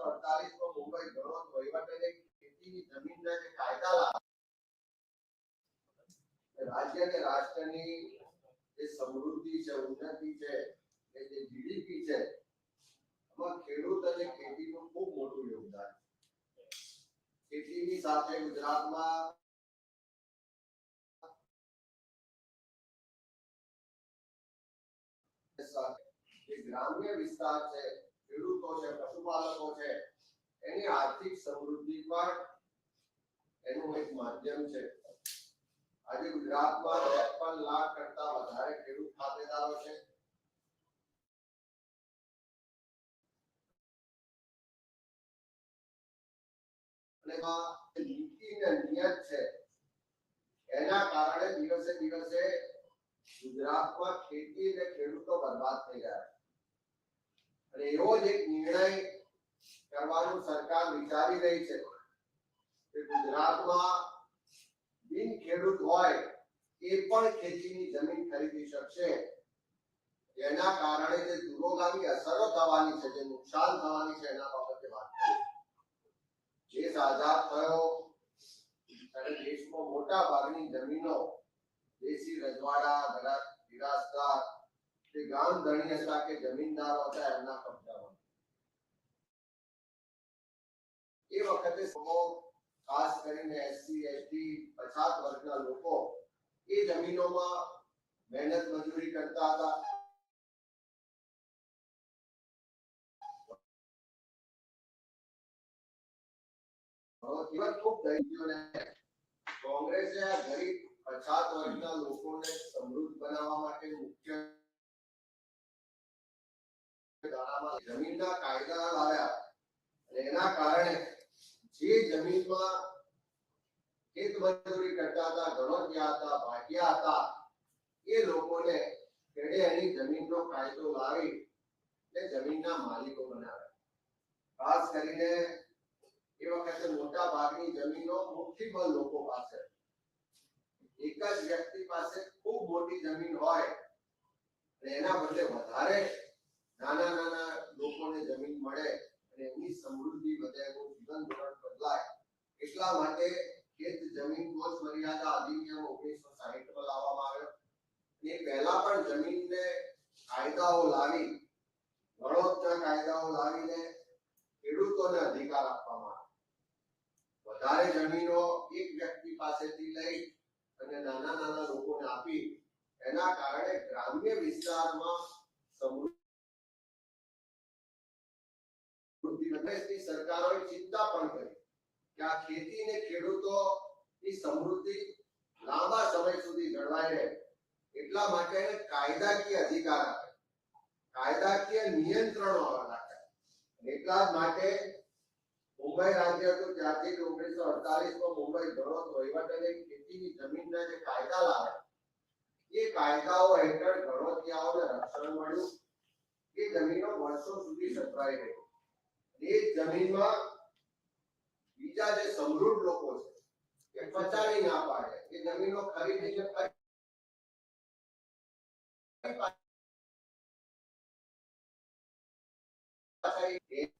ઓગણીસો અડતાલીસ માં મુંબઈ ઘણો વહીવટ અને ખેતીની જમીનના જે કાયદા લાવ્યા રાજ્ય અને રાષ્ટ્રની જે સમૃદ્ધિ છે ઉન્નતિ છે કે જે જીડીપી છે એમાં ખેડૂત અને ખેતીનું ખૂબ મોટું યોગદાન છે ખેતીની સાથે ગુજરાતમાં જે ગ્રામ્ય વિસ્તાર છે ખેડૂતો છે, પશુપાલકો છે, એની આર્થિક સમૃદ્ધિ પણ એનું એક માધ્યમ છે. આજે ગુજરાતમાં ત્રેપન લાખ કરતા વધારે ખેડૂત ખાતેદારો છે. નીતિ ને નિયત છે. એના કારણે દિવસે દિવસે ગુજરાતમાં ખેતી અને ખેડૂતો બરબાદ થઈ ગયા. અને એવો જ એક નિર્ણય કરવાનું સરકાર વિચારી રહી છે કે ગુજરાતમાં બિન ખેડૂત હોય એ પણ ખેતીની જમીન ખરીદી શકશે. એના કારણે જે દૂરોગામી અસરો થવાની છે, જે નુકસાન થવાની છે, એના બાબતે વાત દેશ આઝાદ થયો ત્યારે દેશમાં મોટા ભાગની જમીનો, દેશી રજવાડા ઘરા વિરાસદાર જે ગામ ધણી હતા કે જમીનદારો હતા એમના કબજામાં એ વખતે લોકો ખાસ કરીને એસસી એસટી પછાત વર્ગના લોકો એ જમીનોમાં મહેનત મજૂરી કરતા હતા હવે ખૂબ દૈત્યોને કોંગ્રેસે આ ગરીબ પછાત વર્ગના લોકોને સમૃદ્ધ બનાવવા માટે મુખ્ય જમીનના કાયદા લાવ્યા અને એના કારણે જે જમીનમાં ખેત મજૂરી કરતા હતા ગણોતિયા હતા ભાટિયા હતા એ લોકોને ખેડે એની જમીનનો કાયદો લાવી ને જમીનના માલિકો બનાવ્યા ખાસ કરીને એ વખતે મોટા ભાગની જમીનો મુઠ્ઠીબંધ લોકો પાસે એક જ વ્યક્તિ પાસે ખૂબ મોટી જમીન હોય અને એના બદલે વધારે નાના નાના લોકોને જમીન મળે અને એમની સમૃદ્ધિ વધે, એનું જીવન ધોરણ બદલાય, એટલા માટે ખેત જમીન કોચ મર્યાદા અધિનિયમ ઓગણીસો સાહીઠમાં લાવવામાં આવ્યો. એ પહેલા પણ જમીનને કાયદાઓ લાવી વડોદરા કાયદાઓ લાવીને ખેડૂતોને અધિકાર આપવામાં આવ્યો. વધારે જમીનો એક વ્યક્તિ પાસેથી લઈ અને નાના નાના લોકોને આપી, એના કારણે ગ્રામ્ય વિસ્તારમાં સમૃદ્ધિ પ્રદેશની સરકારોએ ચિંતા પણ કરી કે આ ખેતી ને ખેડૂતો ની સમૃદ્ધિ લાંબા સમય સુધી જળવાઈ રહે એટલા માટે એને કાયદાકીય અધિકાર આપે કાયદાકીય નિયંત્રણો રાખે અને એટલા જ માટે મુંબઈ રાજ્ય હતું ત્યારથી ઓગણીસો અડતાલીસ માં મુંબઈ ઘણો વહીવટ અને ખેતીની જમીનના જે કાયદા લાવે એ કાયદાઓ હેઠળ ઘણોતિયાઓને રક્ષણ મળ્યું એ જમીનો વર્ષો સુધી સચવાઈ રહી એ જમીનમાં બીજા જે સમૃદ્ધ લોકો છે, એ પચાવી ના પાડે. એ જમીનો ખરીદીને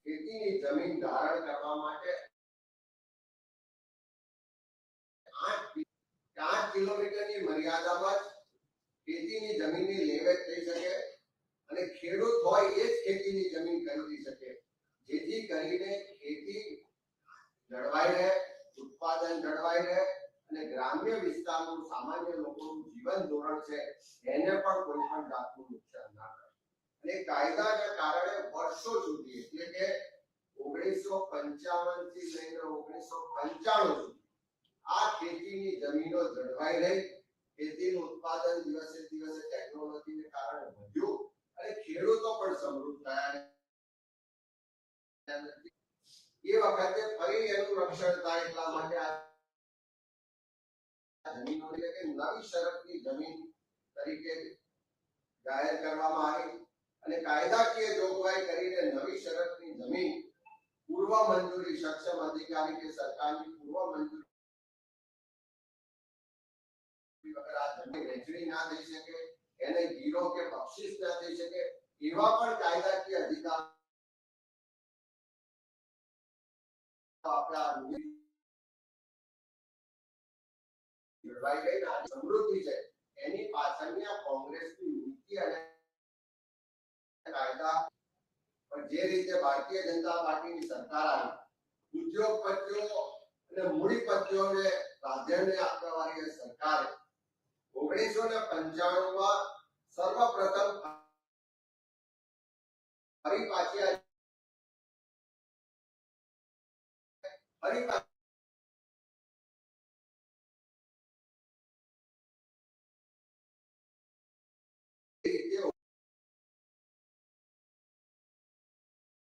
ખેતીની જમીન ધારણ કરવા માટે આઠ કિલોમીટરની મર્યાદામાં ખેતીની જમીનની લેવેચ થઈ શકે અને ખેડૂત હોય એ જ ખેતીની જમીન ખરીદી શકે. જેથી કરીને ખેતી જળવાઈ રહે, ઉત્પાદન જળવાઈ રહે અને ગ્રામ્ય વિસ્તારનું સામાન્ય લોકોનું જીવન ધોરણ છે, એને પણ કોઈ પણ જાતનું નુકસાન ના કરે અને કાયદાના કારણે વર્ષો સુધી, એટલે કે ઓગણીસો પંચાવનથી લઈને ઓગણીસો પંચાણું સુધી, આ ખેતીની જમીનો જળવાઈ રહી. ખેતીનું ઉત્પાદન દિવસે દિવસે ટેકનોલોજીને કારણે વધ્યું અને ખેડૂતો પણ સમૃદ્ધ થયા એ વખતે ફરી એનું રક્ષણ થાય એટલા માટે એટલે કે નવી શરતની જમીન તરીકે જાહેર કરવામાં આવી અને કાયદાકીય જોગવાઈ કરીને નવી શરતની જમીન પૂર્વ મંજૂરી સક્ષમ અધિકારી કે સરકારની પૂર્વ મંજૂરી વગર આ જમીન વહેંચણી ના થઈ શકે, એને ગીરો કે બક્ષિસ ના થઈ શકે, એવા પણ કાયદાકીય અધિકાર આપણા અને કાયદા પણ જે રીતે સરકાર સરકારે ઓગણીસો ને પંચાણું માં સર્વપ્રથમ ફરી પાછી આ- ફરી પાછી રીતે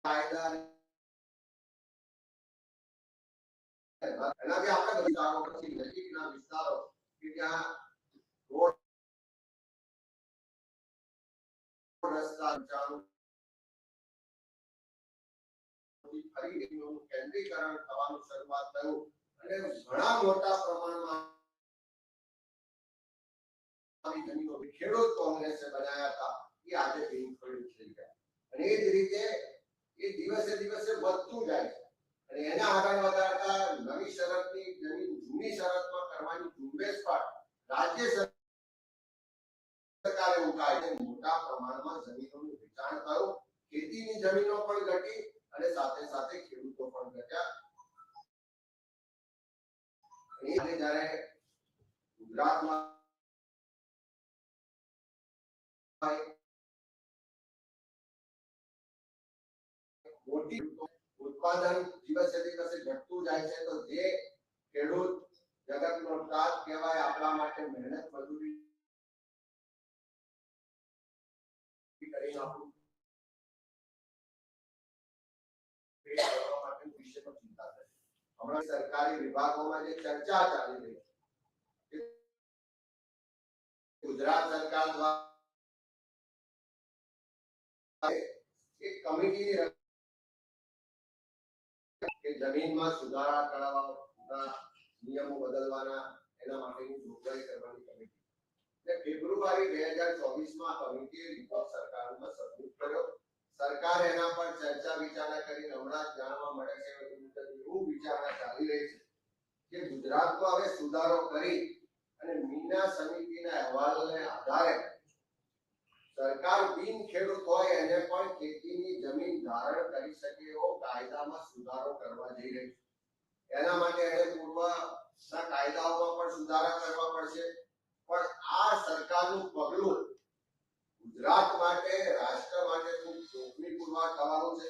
કાયદા એનાથી આપણે વિસ્તારો પછી નજીકના વિસ્તારો કે જ્યાં રોડ રસ્તા ચાલુ ફરી એનું કેન્દ્રીકરણ થવાનું શરૂઆત થયું અને ઘણા મોટા પ્રમાણમાં ખેડૂત કોંગ્રેસે બનાવ્યા હતા એ આજે બિનખેડૂત થઈ ગયા અને એ જ રીતે એ દિવસે દિવસે વધતું જાય છે અને એના આગળ વધારતા નવી શરતની જમીન જૂની શરતમાં કરવાની ઝુંબેશ પણ રાજ્ય સરકારે ઉઠાવી મોટા પ્રમાણમાં જમીનોનું વેચાણ થયું. ખેતીની જમીનો પણ ઘટી. અને સાથે સાથે ખેડૂતો પણ ઘટ્યા અને આજે જ્યારે ગુજરાતમાં મોટી ઉત્પાદન દિવસે દિવસે ઘટતું જાય છે તો જે ખેડૂત જગતનો તાજ કહેવાય આપણા માટે મહેનત મજૂરી કરીને આપણું હમણાં સરકારી વિભાગોમાં જે ચર્ચા ચાલી રહી છે કે ગુજરાત સરકાર દ્વારા એક કમિટીની કે જમીનમાં સુધારા કરાવવાના નિયમો બદલવાના એના માટેની જોગવાઈ કરવાની કમિટી ને ફેબ્રુઆરી બે હજાર ચોવીસ માં કમિટીએ રિપોર્ટ સરકારમાં સબમિટ કર્યો સરકાર એના પર ચર્ચા વિચારણા કરીને હમણાં જ જાણવા મળે છે એવું વિચારણા ચાલી રહી છે કે ગુજરાતમાં હવે સુધારો કરી અને મીના સમિતિના અહેવાલને આધારે સરકાર બિન ખેડૂત હોય એને પણ ખેતીની જમીન ધારણ કરી શકે એવો કાયદામાં સુધારો કરવા જઈ રહી છે. એના માટે એને પૂર્વના કાયદાઓમાં પણ સુધારા કરવા પડશે. પણ આ સરકારનું પગલું ગુજરાત માટે, રાષ્ટ્ર માટે ખૂબ જોખમી પુરવાર થવાનું છે.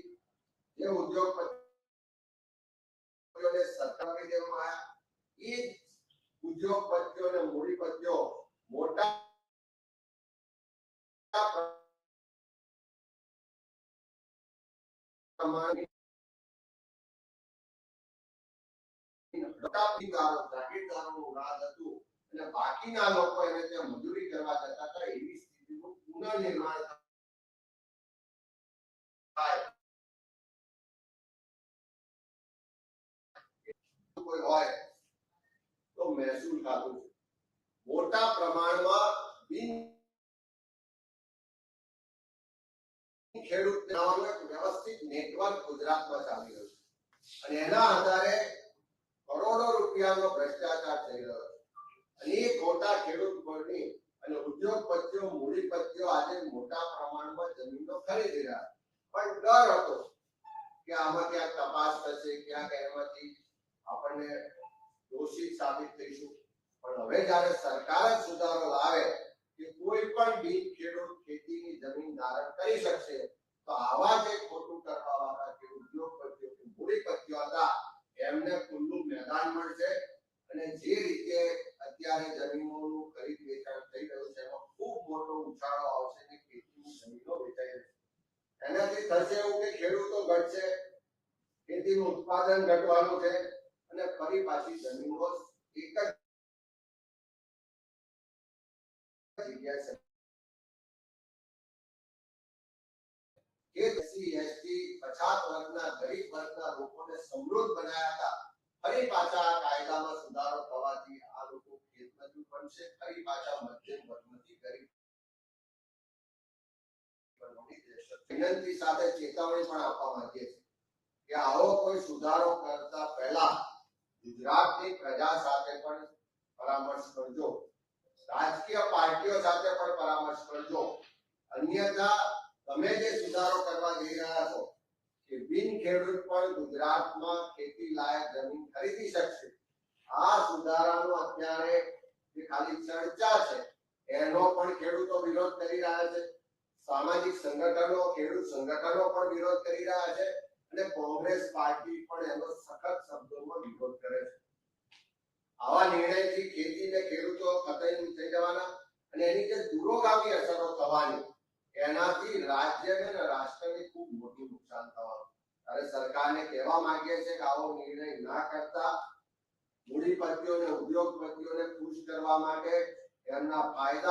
જે ઉદ્યોગપતિઓને સરકારી દેવામાં આવ્યા એ જ ઉદ્યોગપતિઓ અને મૂડીપતિઓ મોટા પ્રમાણની મોટા પીગારો જાગીરદારોનું રાજ હતું અને બાકીના લોકો એને ત્યાં મજૂરી કરવા જતા હતા એવી સ્થિતિનું પુનઃનિર્માણ થાય કોઈ હોય તો મહેસૂલ ખાતું છે મોટા પ્રમાણમાં બિન ખેડૂત નામનું એક વ્યવસ્થિત નેટવર્ક ગુજરાતમાં ચાલી રહ્યું છે અને એના આધારે કરોડો રૂપિયાનો ભ્રષ્ટાચાર થઈ રહ્યો છે અને એ ખોટા ખેડૂત કોની અને ઉદ્યોગપતિઓ મૂડીપતિઓ આજે મોટા પ્રમાણમાં જમીનો ખરીદી રહ્યા છે. પણ ડર હતો કે આમાં ક્યાંક તપાસ થશે ક્યાંક એમાંથી આપણને દોષિત સાબિત થઈશું. પણ હવે જ્યારે સરકાર સુધારો લાવે કે કોઈ પણ બિન ખેડૂત ખેતીની જમીન ધારણ કરી શકશે, તો આવા જે ખોટું કરવા વાળા જે ઉદ્યોગપતિઓ મૂડીપતિઓ હતા, એમને ખુલ્લું મેદાન મળશે અને જે રીતે અત્યારે જમીનોનું ખરીદ વેચાણ થઈ રહ્યું છે, એમાં ખૂબ મોટો ઉછાળો આવશે કે ખેતીની જમીનો વેચાઈ રહેશે એનાથી થશે એવું કે ખેડૂતો ઘટશે, ખેતીનું ઉત્પાદન ઘટવાનું છે અને ફરી પાછી જમીનો એક જ જગ્યાએ કે એસસી એસટી પછાત વર્ગના ગરીબ વર્ગના લોકોને સમૃદ્ધ બનાયા હતા ફરી પાછા આ કાયદામાં સુધારો થવાથી આ લોકો ખેતમજૂર બનશે ફરી પાછા મધ્યમ વર્ગમાંથી ગરીબ વર્ગની દેશ. વિનંતી સાથે ચેતવણી પણ આપવા માંગીએ છીએ કે આવો કોઈ સુધારો કરતા પહેલા ગુજરાતની પ્રજા સાથે પણ પરામર્શ કરજો. રાજકીય પાર્ટીઓ સાથે પણ પરામર્શ કરજો. અન્યથા, તમે જે સુધારો કરવા જઈ રહ્યા છો કે બિન ખેડૂત પણ ગુજરાતમાં ખેતી લાયક જમીન ખરીદી શકશે, આ સુધારાનો અત્યારે જે ખાલી ચર્ચા છે, એનો પણ ખેડૂતો વિરોધ કરી રહ્યા છે. સામાજિક સંગઠનો, ખેડૂત સંગઠનો પણ વિરોધ કરી રહ્યા છે. અને કોંગ્રેસ પાર્ટી પણ એનો સખત શબ્દોમાં વિરોધ કરે છે. આવા નિર્ણયથી ખેતી ને ખેડૂતો કતઈ થઈ જવાના અને એની જે દૂરોગામી અસરો થવાની, એનાથી રાજ્યને અને રાષ્ટ્રને ખૂબ મોટું નુકસાન થવાનું. ત્યારે સરકારને કહેવા માંગીએ છે કે આવો નિર્ણય ના કરતા મૂડીપતિઓને ઉદ્યોગપતિઓને ખુશ કરવા માટે એમના ફાયદા